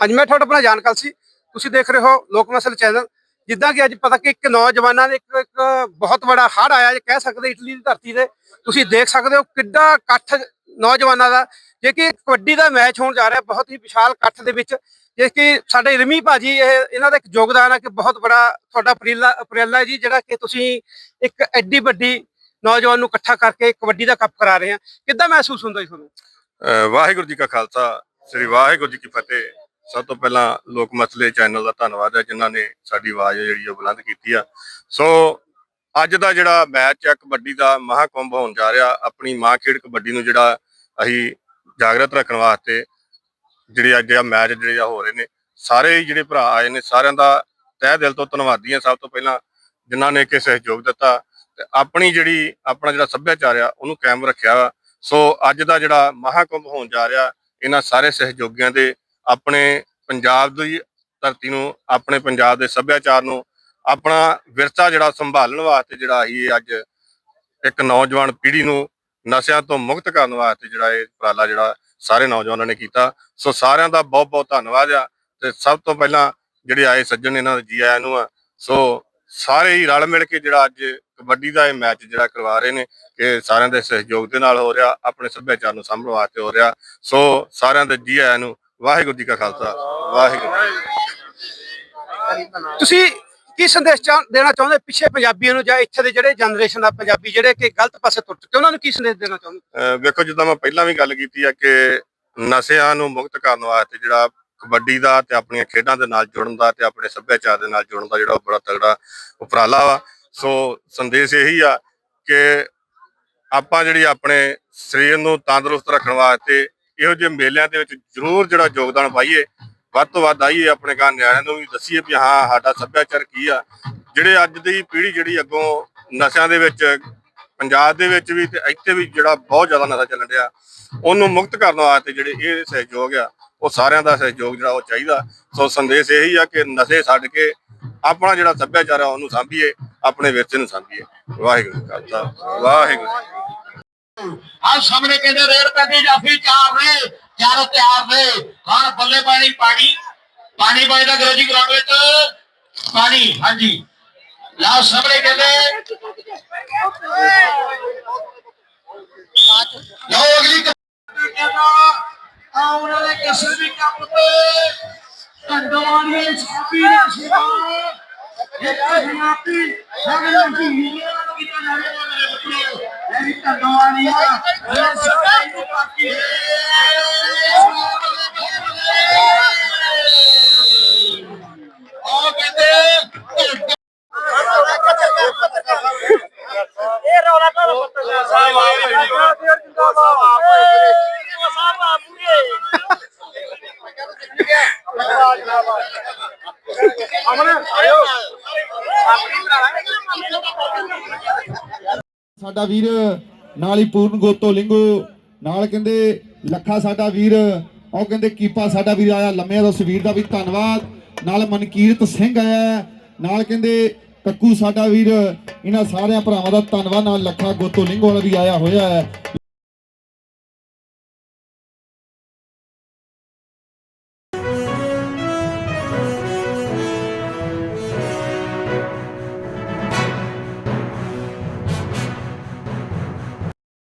ਹਾਂਜੀ, ਮੈਂ ਤੁਹਾਡਾ ਆਪਣਾ ਜਾਣਕਾਰ ਸੀ। ਤੁਸੀਂ ਦੇਖ ਰਹੇ ਹੋ ਲੋਕ ਮਸਲ ਚੈਨਲ ਜਿੱਦਾਂ ਕਿ ਅੱਜ ਪਤਾ ਕਿ ਇੱਕ ਨੌਜਵਾਨਾਂ ਦੇ ਇੱਕ ਇੱਕ ਬਹੁਤ ਬੜਾ ਹੜ ਆਇਆ ਜੇ ਕਹਿ ਸਕਦੇ ਇਟਲੀ ਦੀ ਧਰਤੀ ਤੇ। ਤੁਸੀਂ ਦੇਖ ਸਕਦੇ ਹੋ ਕਿੱਡਾ ਇਕੱਠ ਨੌਜਵਾਨਾਂ ਦਾ। ਜੇ ਕਿ ਕਬੱਡੀ ਦਾ ਮੈਚ ਹੋਣ ਜਾ ਰਿਹਾ, ਬਹੁਤ ਹੀ ਵਿਸ਼ਾਲ ਇਕੱਠ ਦੇ ਵਿੱਚ। ਜੇ ਕਿ ਸਾਡੇ ਰਮੀ ਭਾਜੀ, ਇਹ ਇਹਨਾਂ ਦਾ ਇੱਕ ਯੋਗਦਾਨ ਹੈ ਕਿ ਬਹੁਤ ਬੜਾ ਤੁਹਾਡਾ ਉਪਰੀਲਾ ਉਪਰਾਲਾ ਜੀ, ਜਿਹੜਾ ਕਿ ਤੁਸੀਂ ਇੱਕ ਐਡੀ ਵੱਡੀ ਨੌਜਵਾਨ ਨੂੰ ਇਕੱਠਾ ਕਰਕੇ ਕਬੱਡੀ ਦਾ ਕੱਪ ਕਰਾ ਰਹੇ ਆ। ਕਿੱਦਾਂ ਮਹਿਸੂਸ ਹੁੰਦਾ ਜੀ ਤੁਹਾਨੂੰ? ਵਾਹਿਗੁਰੂ ਜੀ ਕਾ ਖਾਲਸਾ, ਸ੍ਰੀ ਵਾਹਿਗੁਰੂ ਜੀ ਕੀ ਫਤਿਹ। ਸਭ ਤੋਂ ਪਹਿਲਾਂ ਲੋਕ ਮਸਲੇ ਚੈਨਲ ਦਾ ਧੰਨਵਾਦ ਹੈ ਜਿਨ੍ਹਾਂ ਨੇ ਸਾਡੀ ਆਵਾਜ਼ ਜਿਹੜੀ ਉਹ ਬੁਲੰਦ ਕੀਤੀ ਆ। ਸੋ ਅੱਜ ਦਾ ਜਿਹੜਾ ਮੈਚ ਹੈ, ਕਬੱਡੀ ਦਾ ਮਹਾਕੁੰਭ ਹੋਣ ਜਾ ਰਿਹਾ। ਆਪਣੀ ਮਾਂ ਖੇਡ ਕਬੱਡੀ ਨੂੰ ਜਿਹੜਾ ਅਸੀਂ ਜਾਗਰਤ ਰੱਖਣ ਵਾਸਤੇ ਜਿਹੜੇ ਅੱਜ ਆ ਮੈਚ ਜਿਹੜੇ ਆ ਹੋ ਰਹੇ ਨੇ, ਸਾਰੇ ਜਿਹੜੇ ਭਰਾ ਆਏ ਨੇ, ਸਾਰਿਆਂ ਦਾ ਤਹਿ ਦਿਲ ਤੋਂ ਧੰਨਵਾਦੀ ਹਾਂ। ਸਭ ਤੋਂ ਪਹਿਲਾਂ ਜਿਨ੍ਹਾਂ ਨੇ ਕਿ ਸਹਿਯੋਗ ਦਿੱਤਾ ਤੇ ਆਪਣੀ ਜਿਹੜੀ, ਆਪਣਾ ਜਿਹੜਾ ਸੱਭਿਆਚਾਰ ਆ, ਉਹਨੂੰ ਕਾਇਮ ਰੱਖਿਆ ਵਾ। ਸੋ ਅੱਜ ਦਾ ਜਿਹੜਾ ਮਹਾਕੁੰਭ ਹੋਣ ਜਾ ਰਿਹਾ, ਇਹਨਾਂ ਸਾਰੇ ਸਹਿਯੋਗੀਆਂ ਦੇ ਆਪਣੇ ਪੰਜਾਬ ਦੀ ਧਰਤੀ ਨੂੰ, ਆਪਣੇ ਪੰਜਾਬ ਦੇ ਸੱਭਿਆਚਾਰ ਨੂੰ, ਆਪਣਾ ਵਿਰਸਾ ਜਿਹੜਾ ਸੰਭਾਲਣ ਵਾਸਤੇ ਜਿਹੜਾ ਅਸੀਂ ਅੱਜ ਇੱਕ ਨੌਜਵਾਨ ਪੀੜ੍ਹੀ ਨੂੰ ਨਸ਼ਿਆਂ ਤੋਂ ਮੁਕਤ ਕਰਨ ਵਾਸਤੇ ਜਿਹੜਾ ਇਹ ਉਪਰਾਲਾ ਜਿਹੜਾ ਸਾਰੇ ਨੌਜਵਾਨਾਂ ਨੇ ਕੀਤਾ। ਸੋ ਸਾਰਿਆਂ ਦਾ ਬਹੁਤ ਬਹੁਤ ਧੰਨਵਾਦ ਆ ਤੇ ਸਭ ਤੋਂ ਪਹਿਲਾਂ ਜਿਹੜੇ ਆਏ ਸੱਜਣ ਇਹਨਾਂ ਦਾ ਜੀ ਆਇਆਂ ਨੂੰ ਆ, ਸੋ ਸਾਰੇ ਹੀ ਰਲ ਮਿਲ ਕੇ ਜਿਹੜਾ ਅੱਜ ਕਬੱਡੀ ਦਾ ਇਹ ਮੈਚ ਜਿਹੜਾ ਕਰਵਾ ਰਹੇ ਨੇ ਕਿ ਸਾਰਿਆਂ ਦੇ ਸਹਿਯੋਗ ਦੇ ਨਾਲ ਹੋ ਰਿਹਾ, ਆਪਣੇ ਸੱਭਿਆਚਾਰ ਨੂੰ ਸਾਂਭਣ ਵਾਸਤੇ ਹੋ ਰਿਹਾ। ਸੋ ਸਾਰਿਆਂ ਦੇ ਜੀ ਆਇਆਂ ਨੂੰ ਵਾਹਿਗੁਰੂ ਜੀ ਕਾ ਖਾਲਸਾ ਵਾਹਿਗੁਰੂ ਤੁਸੀਂ ਕੀ ਸੰਦੇਸ਼ ਦੇਣਾ ਚਾਹੁੰਦੇ ਪਿੱਛੇ ਪੰਜਾਬੀਆਂ ਨੂੰ ਜਾਂ ਇੱਥੇ ਦੇ ਜਿਹੜੇ ਜਨਰੇਸ਼ਨ ਦਾ ਪੰਜਾਬੀ ਜਿਹੜੇ ਕਿ ਗਲਤ ਪਾਸੇ ਤੁਰ ਚੁੱਕੇ ਉਹਨਾਂ ਨੂੰ ਕੀ ਸੰਦੇਸ਼ ਦੇਣਾ ਚਾਹੁੰਦੇ? ਵੇਖੋ ਜਿੱਦਾਂ ਮੈਂ ਪਹਿਲਾਂ ਵੀ ਗੱਲ ਕੀਤੀ ਆ ਕਿ ਨਸ਼ਿਆਂ ਨੂੰ ਮੁਕਤ ਕਰਨ ਵਾਸਤੇ ਜਿਹੜਾ ਕਬੱਡੀ ਦਾ ਤੇ ਆਪਣੀਆਂ ਖੇਡਾਂ ਦੇ ਨਾਲ ਜੁੜਨ ਦਾ ਤੇ ਆਪਣੇ ਸੱਭਿਆਚਾਰ ਦੇ ਨਾਲ ਜੁੜਨ ਦਾ ਜਿਹੜਾ ਉਹ ਬੜਾ ਤਗੜਾ ਉਪਰਾਲਾ ਵਾ। ਸੋ ਸੰਦੇਸ਼ ਇਹੀ ਆ ਕਿ ਆਪਾਂ ਜਿਹੜੀ ਆਪਣੇ ਸਰੀਰ ਨੂੰ ਤੰਦਰੁਸਤ ਰੱਖਣ ਵਾਸਤੇ ਇਹੋ ਜਿਹੇ ਮੇਲਿਆਂ ਦੇ ਵਿੱਚ ਜ਼ਰੂਰ ਜਿਹੜਾ ਯੋਗਦਾਨ ਪਾਈਏ, ਵੱਧ ਤੋਂ ਵੱਧ ਆਈਏ ਆਪਣੇ ਘਰ ਨਿਆਣਿਆਂ ਨੂੰ ਵੀ ਦੱਸੀਏ ਵੀ ਹਾਂ, ਸਾਡਾ ਸੱਭਿਆਚਾਰ ਕੀ ਆ। ਜਿਹੜੇ ਅੱਜ ਦੀ ਪੀੜ੍ਹੀ ਜਿਹੜੀ ਅੱਗੋਂ ਨਸ਼ਿਆਂ ਦੇ ਵਿੱਚ, ਪੰਜਾਬ ਦੇ ਵਿੱਚ ਵੀ ਤੇ ਇੱਥੇ ਵੀ ਜਿਹੜਾ ਬਹੁਤ ਜ਼ਿਆਦਾ ਨਸ਼ਾ ਚੱਲਣ ਡਿਆ, ਉਹਨੂੰ ਮੁਕਤ ਕਰਨ ਵਾਸਤੇ ਜਿਹੜੇ ਇਹ ਸਹਿਯੋਗ ਆ, ਉਹ ਸਾਰਿਆਂ ਦਾ ਸਹਿਯੋਗ ਜਿਹੜਾ ਉਹ ਚਾਹੀਦਾ। ਸੋ ਸੰਦੇਸ਼ ਇਹੀ ਆ ਕਿ ਨਸ਼ੇ ਛੱਡ ਕੇ ਆਪਣਾ ਜਿਹੜਾ ਸੱਭਿਆਚਾਰ ਆ, ਉਹਨੂੰ ਸਾਂਭੀਏ, ਆਪਣੇ ਵਿਰਸੇ ਨੂੰ ਸਾਂਭੀਏ। ਵਾਹਿਗੁਰੂ ਜੀ ਕਾ ਖਾਲਸਾ, ਵਾਹਿਗੁਰੂ ਜੀ ਕੀ ਸਾਹਮਣੇ ਕਹਿੰਦੇ ਰੇਡ ਪੈਂਦੀ ਜਾਫੀ ਚਾਰ ਨੇ, ਚਾਰੋਂ ਤਿਆਰ ਨੇ। ਹਾਂ ਬੱਲੇ ਪਾਣੀ ਪਾਣੀ? ਪਾਣੀ ਪਾਣੀ ਦਾ ਗਰੋਜੀ ਗਰਾਊਂਡ ਵਿੱਚ। ਪਾਣੀ, ਹਾਂਜੀ। ਲਾਓ ਸਾਹਮਣੇ ਕਹਿੰਦੇ। ਲਓ ਅਗਲੀ ਕਹਿੰਦਾ ਆਉਣ ਵਾਲੇ ਕਿਸੇ ਵੀ ਕੰਮ ਤੇ। ਕੰਡਵਾਨੀ ਛਾਪੀ ਨਾ ਸਿਵਾ ਇੱਕ ਹਨਾਪੀ ਸਗਨ ਦੀ ਹੀਰੇ ਨੂੰ ਕੀਤਾ ਜਾਵੇਗਾ। ਮੇਰੇ ਬੱਚੇ ਇਹ ਵੀ ਕੰਡਵਾਨੀ ਸਾਡਾ ਵੀਰ, ਨਾਲ ਹੀ ਪੂਰਨ ਗੋਤੋ ਲਿੰਗੋ, ਨਾਲ ਕਹਿੰਦੇ ਲੱਖਾ ਸਾਡਾ ਵੀਰ, ਉਹ ਕਹਿੰਦੇ ਕੀਪਾ ਸਾਡਾ ਵੀਰ ਆਇਆ ਲੰਮਿਆਂ ਦਾ ਸਵੀਰ ਦਾ ਵੀ ਧੰਨਵਾਦ। ਨਾਲ ਮਨਕੀਰਤ ਸਿੰਘ ਆਇਆ, ਨਾਲ ਕਹਿੰਦੇ ਕੱਕੂ ਸਾਡਾ ਵੀਰ, ਇਹਨਾਂ ਸਾਰਿਆਂ ਭਰਾਵਾਂ ਦਾ ਧੰਨਵਾਦ, ਨਾਲ ਲੱਖਾ ਗੋਤੋ ਲਿੰਗੋ ਵਾਲਾ ਵੀ ਆਇਆ ਹੋਇਆ ਹੈ।